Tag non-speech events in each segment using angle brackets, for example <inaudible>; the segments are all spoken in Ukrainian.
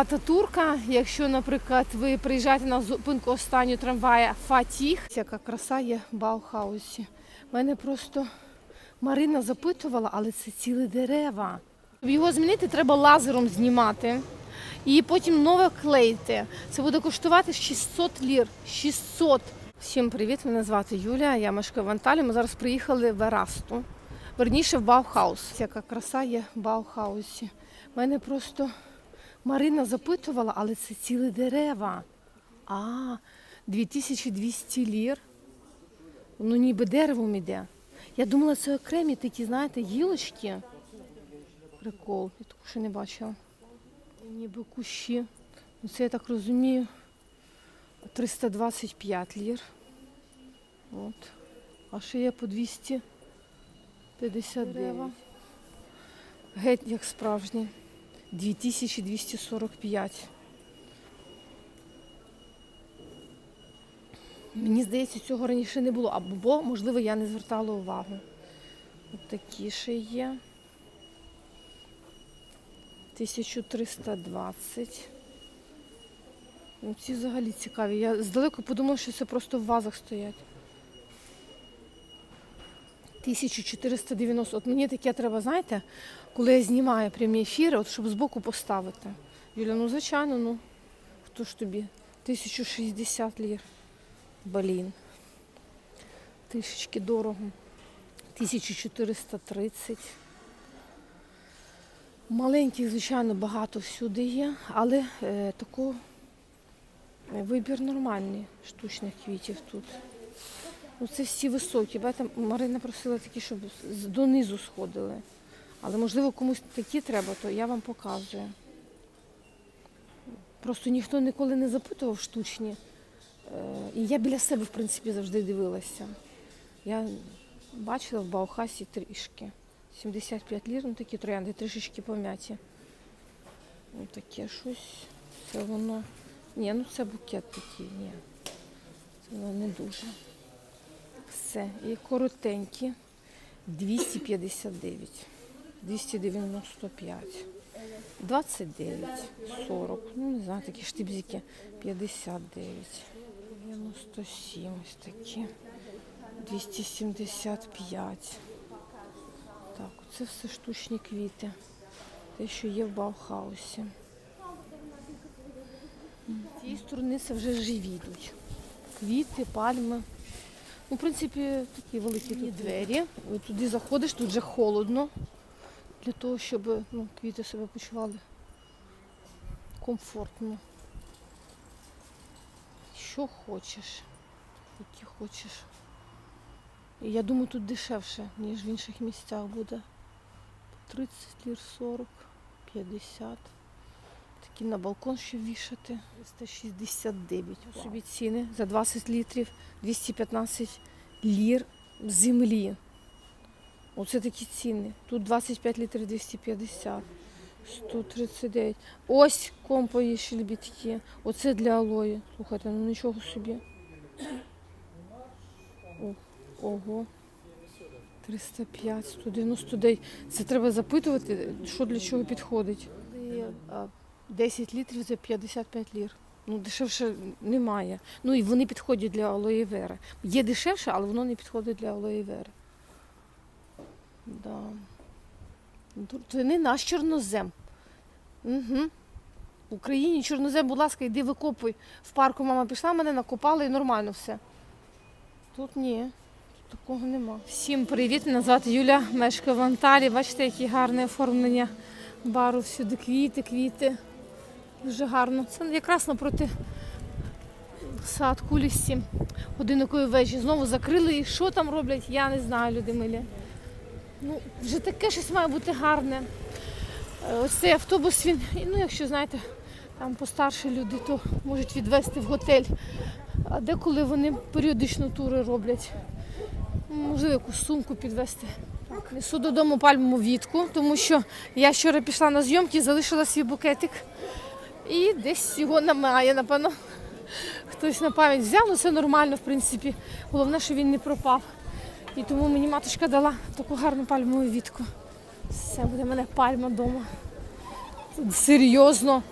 Ататурка, якщо, наприклад, ви приїжджаєте на зупинку останнього трамвая Фатіх, яка краса є в Баухаусі. Мене просто Марина запитувала, але це цілі дерева. Його змінити, треба лазером знімати і потім нове клеїти. Це буде коштувати 600 лір. 600. Всім привіт! Мене звати Юлія. Я мешкаю в Анталії. Ми зараз приїхали в Ерасту. Верніше в Баухаус. Яка краса є в Баухаусі. Мене просто Марина запитувала, але це цілі дерева. А, 2200 лір. Ну ніби деревом іде. Я думала, це окремі такі, знаєте, гілочки. Прикол, я таку ще не бачила. Ніби кущі. Ну, це я так розумію. 325 лір. От. А ще є по 259. Геть як справжні. 2245. Мені здається, цього раніше не було, або, можливо, я не звертала увагу. От такі ще є. 1320. Ну, ці взагалі цікаві. Я здалеку подумала, що це просто в вазах стоять. 1490. От мені таке треба, знаєте, коли я знімаю прямі ефіри, от щоб збоку поставити. Юля, ну звичайно, ну хто ж тобі? 1060 лір. Блін. Трішечки дорого. 1430. Маленьких, звичайно, багато всюди є, але е, тако е, вибір нормальний штучних квітів тут. Ну, це всі високі. Бачите, Марина просила такі, щоб донизу сходили. Але можливо комусь такі треба, то я вам показую. Просто ніхто ніколи не запитував штучні. Е, І я біля себе, в принципі, завжди дивилася. Я бачила в Баухасі трішки. 75 лір, ну такі троянди, трішечки пом'яті. Ну таке щось. Це воно. Ні, ну це букет такий, ні. Це воно не дуже. Все. І коротенькі. 259. 295. 29, 40. Ну, не знаю, такі штибзики. 59. 97 ось такі. 275. Так, це все штучні квіти. Те, що є в Баухаусі. З цієї це вже живі йдуть. Квіти, пальми. Ну, в принципі, такі великі тут двері. От туди заходиш, тут вже холодно. Для того, щоб ну, квіти себе почували комфортно. Що хочеш, які хочеш. І я думаю, тут дешевше, ніж в інших місцях буде. 30 лір 40, 50. Такі на балкон ще вішати. 369. Ось собі ціни за 20 літрів 215 лір землі. Оце такі ціни. Тут 25 літрів 250. 139. Ось компої щельбітки. Оце для алої. Слухайте, ну нічого собі. О, Ого. 305, 199. Це треба запитувати, що для чого підходить. І, а, 10 літрів за 55 лір. Ну, дешевше немає. Ну і вони підходять для алоє вери. Є дешевше, але воно не підходить для алоє вери. Да. Це не наш чорнозем. Угу. В Україні чорнозем, будь ласка, йди викопуй. В парку мама пішла, мене накопала і нормально все. Тут ні. Тут такого нема. Всім привіт! Мене звати Юля, мешкаю в Анталії. Бачите, яке гарне оформлення бару. Всюди квіти, квіти. Дуже гарно. Це якраз напроти сад кулісті годинникової вежі. Знову закрили і що там роблять, я не знаю, люди милі. Ну, вже таке щось має бути гарне. Е, Ось цей автобус, він, ну, якщо знаєте, там постарші люди, то можуть відвезти в готель. А деколи вони періодично тури роблять. Можливо, якусь сумку підвезти. Несу додому пальмову вітку, тому що я вчора пішла на зйомки, залишила свій букетик. І десь його немає, напевно. Хтось на пам'ять взяв, ну це нормально, в принципі. Головне, що він не пропав. І тому мені матушка дала таку гарну пальмову вітку. Все, буде в мене пальма вдома. Серйозно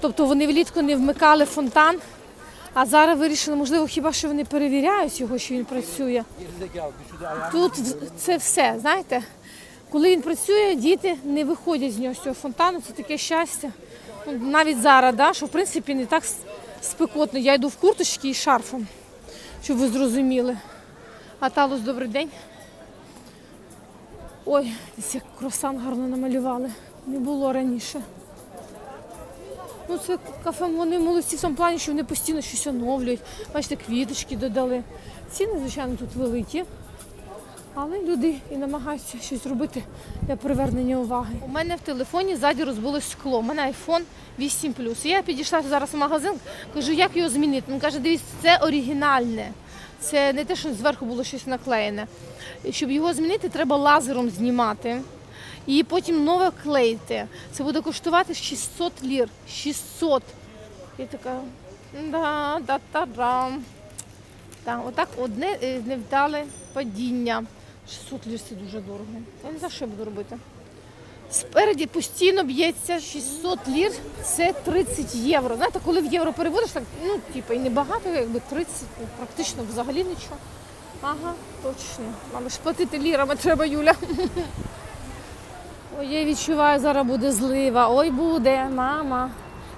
Тобто вони влітку не вмикали фонтан, а зараз вирішили, можливо, хіба що вони перевіряють його, що він працює. Тут це все, знаєте. Коли він працює, діти не виходять з нього з цього фонтану, це таке щастя. Навіть зараз, да, що в принципі не так спекотно. Я йду в курточці і шарфом, щоб ви зрозуміли. А Талус, добрий день. Ой, десь як круасан гарно намалювали. Не було раніше. Ну, це кафе, вони молодці в тому плані, що вони постійно щось оновлюють. Бачите, квіточки додали. Ціни, звичайно, тут великі. Але люди і намагаються щось робити для привернення уваги. У мене в телефоні ззаді розбилось скло. У мене iPhone 8 І я підійшла зараз в магазин, кажу, як його змінити. Він каже, дивіться, це оригінальне. Це не те, що зверху було щось наклеєне. Щоб його змінити, треба лазером знімати. І потім нове клеїти. Це буде коштувати 600 лір. 600. І така. Да, да, та дам. Так, отак одне е, невдале падіння. 600 лір це дуже дорого. Я не знаю, що я буду робити. Спереді постійно б'ється 600 лір, це 30 євро. Знаєте, коли в євро переводиш, так, ну, типу, і небагато, якби 30, ну, практично взагалі нічого. Ага, точно. Нам ж платити лірами треба, Юля. Ой, я відчуваю, зараз буде злива. Ой, буде, мама.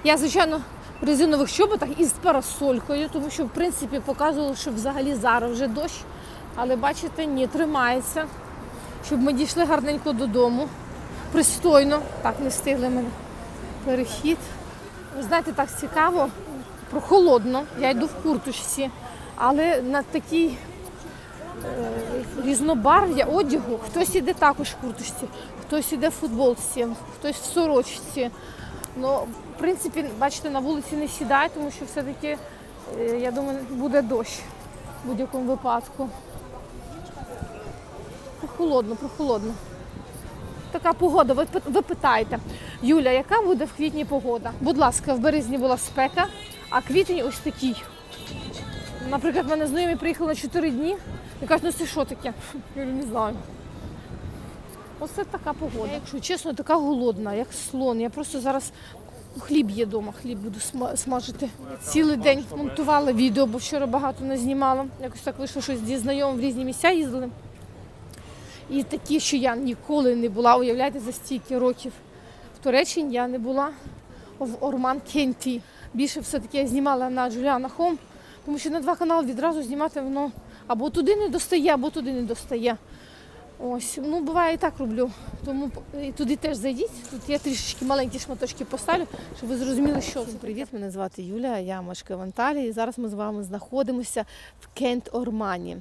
Я, звичайно, в резинових чоботах із парасолькою, тому що, в принципі, показувало, що взагалі зараз вже дощ. Але бачите, ні, тримається. Щоб ми дійшли гарненько додому. Пристойно. Так, не встигли мене. Перехід. Ви знаєте, так цікаво, прохолодно. Я йду в курточці, але на такій е, різнобарв'я одягу. Хтось іде також в курточці, хтось іде в футболці, хтось в сорочці. Ну, в принципі, бачите, на вулиці не сідає, тому що все-таки, е, я думаю, буде дощ в будь-якому випадку. Прохолодно, прохолодно. Така погода. Ви, ви питаєте, Юля, яка буде в квітні погода? Будь ласка, в березні була спека, а квітень ось такий. Наприклад, в мене знайомі приїхали на 4 дні і кажуть, ну це що таке? <laughs> Я не знаю. Оце така погода. Я, якщо чесно, така голодна, як слон. Я просто зараз хліб є вдома, хліб буду смажити. Цілий день монтувала відео, бо вчора багато не знімала. Якось так вийшло, що зі знайомим в різні місця їздили. І такі, що я ніколи не була, уявляєте, за стільки років в Туреччині я не була в Орман Кенті. Більше все-таки я знімала на Джуліана Хом, тому що на два канали відразу знімати воно або туди не достає, або туди не достає. Ось, ну буває і так роблю. Тому і туди теж зайдіть. Тут я трішечки маленькі шматочки поставлю, щоб ви зрозуміли, що це. Привіт, мене звати Юля, я мешкаю в Анталії. І зараз ми з вами знаходимося в Кент Ормані.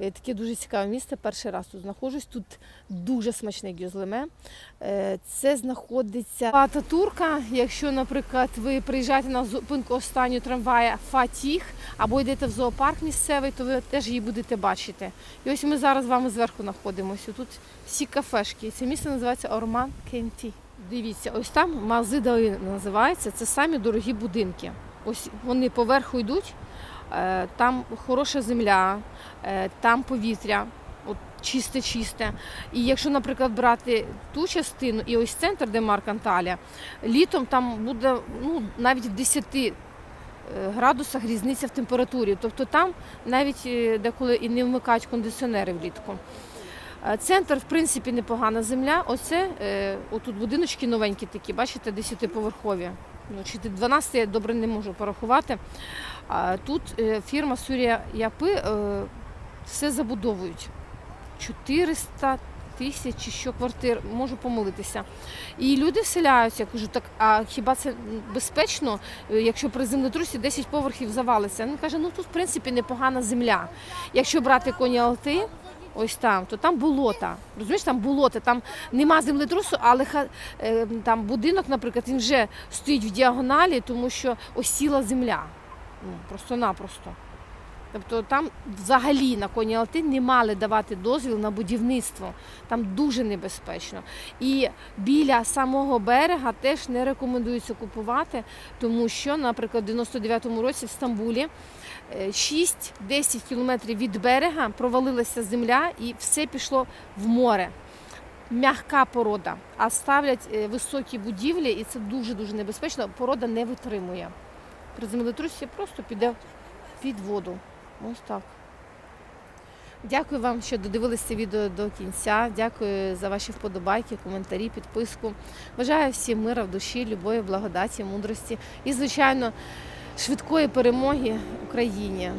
Е, Таке дуже цікаве місце. Перший раз тут знаходжусь. Тут дуже смачне гюзлеме. Е, Це знаходиться Ататурка. Якщо, наприклад, ви приїжджаєте на зупинку останнього трамвая Фатіх або йдете в зоопарк місцевий, то ви теж її будете бачити. І ось ми зараз з вами зверху знаходимося. Тут всі кафешки. Це місце називається Орман Кенті. Дивіться, ось там Мазидаї називається. Це самі дорогі будинки. Ось вони поверху йдуть. Е, Там хороша земля, е, там повітря, от чисте-чисте. І якщо, наприклад, брати ту частину і ось центр, де Марк Анталія, літом там буде ну, навіть в 10 е, градусах різниця в температурі. Тобто там навіть деколи і не вмикають кондиціонери влітку. Центр, в принципі, непогана земля. Оце отут будиночки новенькі такі, бачите, 10-поверхові. Ну, чи 12 я добре не можу порахувати. А тут е, фірма Сурія Япи е, все забудовують. 400 тисяч що квартир, можу помилитися. І люди вселяються. Я кажу, так а хіба це безпечно, е, якщо при землетрусі 10 поверхів завалиться? Він каже, ну тут в принципі непогана земля. Якщо брати коні Алти, ось там, то там болота. Розумієш, там болота, там нема землетрусу, але ха- там будинок, наприклад, він вже стоїть в діагоналі, тому що осіла земля. Ну, просто-напросто. Тобто там взагалі на коні Алти не мали давати дозвіл на будівництво. Там дуже небезпечно. І біля самого берега теж не рекомендується купувати, тому що, наприклад, в 99-му році в Стамбулі е, 6-10 кілометрів від берега провалилася земля і все пішло в море. м'яка порода, а ставлять е, високі будівлі, і це дуже-дуже небезпечно. Порода не витримує. При землетрусі просто піде під воду. Ось так. Дякую вам, що додивилися це відео до кінця. Дякую за ваші вподобайки, коментарі, підписку. Бажаю всім мира в душі, любові, благодаті, мудрості і, звичайно, швидкої перемоги Україні.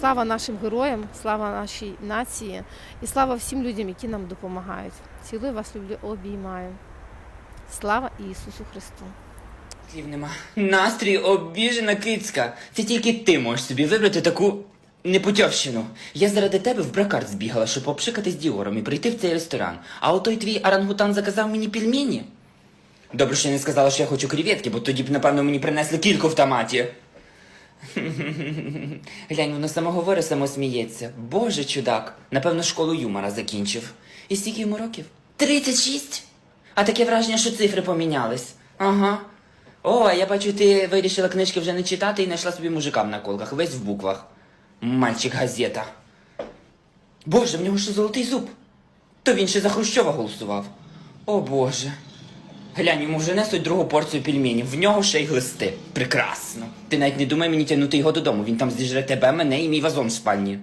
Слава нашим героям, слава нашій нації і слава всім людям, які нам допомагають. Цілую вас, люблю, обіймаю. Слава Ісусу Христу! Слів нема. Настрій обіжена кицька. Це тільки ти можеш собі вибрати таку непутьовщину. Я заради тебе в бракарт збігала, щоб обшикати з Діором і прийти в цей ресторан. А отой твій орангутан заказав мені пельмені. Добре, що я не сказала, що я хочу креветки, бо тоді б, напевно, мені принесли кільку в томаті. <laughs> Глянь, воно само говорить, само сміється. Боже, чудак. Напевно, школу юмора закінчив. І скільки йому років? 36? А таке враження, що цифри помінялись. Ага. О, я бачу, ти вирішила книжки вже не читати і знайшла собі мужика в наколках, весь в буквах. Мальчик газета. Боже, в нього ще золотий зуб. То він ще за Хрущова голосував. О Боже. Глянь, йому вже несуть другу порцію пельменів, в нього ще й глисти. Прекрасно. Ти навіть не думай мені тягнути його додому, він там зіжре тебе, мене і мій вазон в спальні.